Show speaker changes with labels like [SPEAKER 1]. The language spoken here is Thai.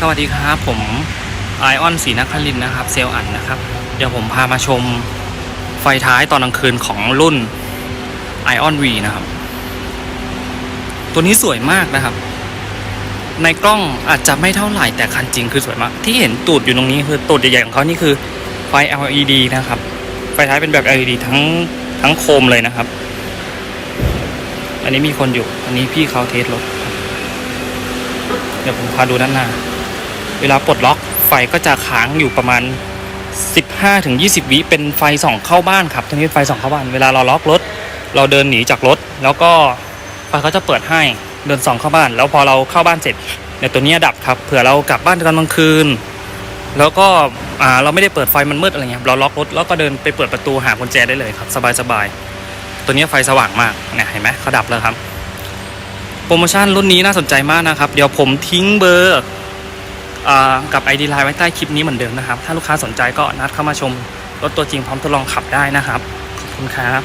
[SPEAKER 1] สวัสดีครับ ผมไอออนศรีนครินนะครับ เซล์อันนะครับ เดี๋ยวผมพามาชมไฟท้ายตอนกลางคืนของรุ่น Ion V นวีนะครับ ตัวนี้สวยมากนะครับ ในกล้องอาจจะไม่เท่าไหร่แต่คันจริงคือสวยมาก ที่เห็นตูดอยู่ตรงนี้คือตูดใหญ่ๆของเขานี่คือไฟ LED นะครับ ไฟท้ายเป็นแบบ LED ทั้งทั้งโคมเลยนะครับ อันนี้มีคนอยู่ อันนี้พี่เขาเทสรถ เดี๋ยวผมพาดูด้านหน้า เวลาปลดล็อกไฟก็จะค้างอยู่ประมาณ 15ถึง20 วิเป็นไฟส่องเข้าบ้านครับตัวนี้ไฟส่องเข้าบ้านเวลาเราล็อกรถ เราเดินหนีจากรถ แล้วก็ไฟเขาจะเปิดให้เดินส่องเข้าบ้าน แล้วพอเราเข้าบ้านเสร็จเนี่ยตัวนี้ดับครับเผื่อเรากลับบ้านตอนกลางคืน แล้วก็อ่าเราไม่ได้เปิดไฟมันมืดอะไรเงี้ยเราล็อกรถแล้วก็เดินไปเปิดประตูหากุญแจได้เลยครับ สบายๆตัวนี้ไฟสว่างมากเนี่ยเห็นไหมเขาดับแล้วครับโปรโมชั่นรุ่นนี้น่าสนใจมากนะครับ เดี๋ยวผมทิ้งเบอร์ กับ ID Line ไว้ใต้คลิปนี้เหมือนเดิมนะครับ ถ้าลูกค้าสนใจก็นัดเข้ามาชมรถตัวจริงพร้อมทดลองขับได้นะครับ ขอบคุณครับ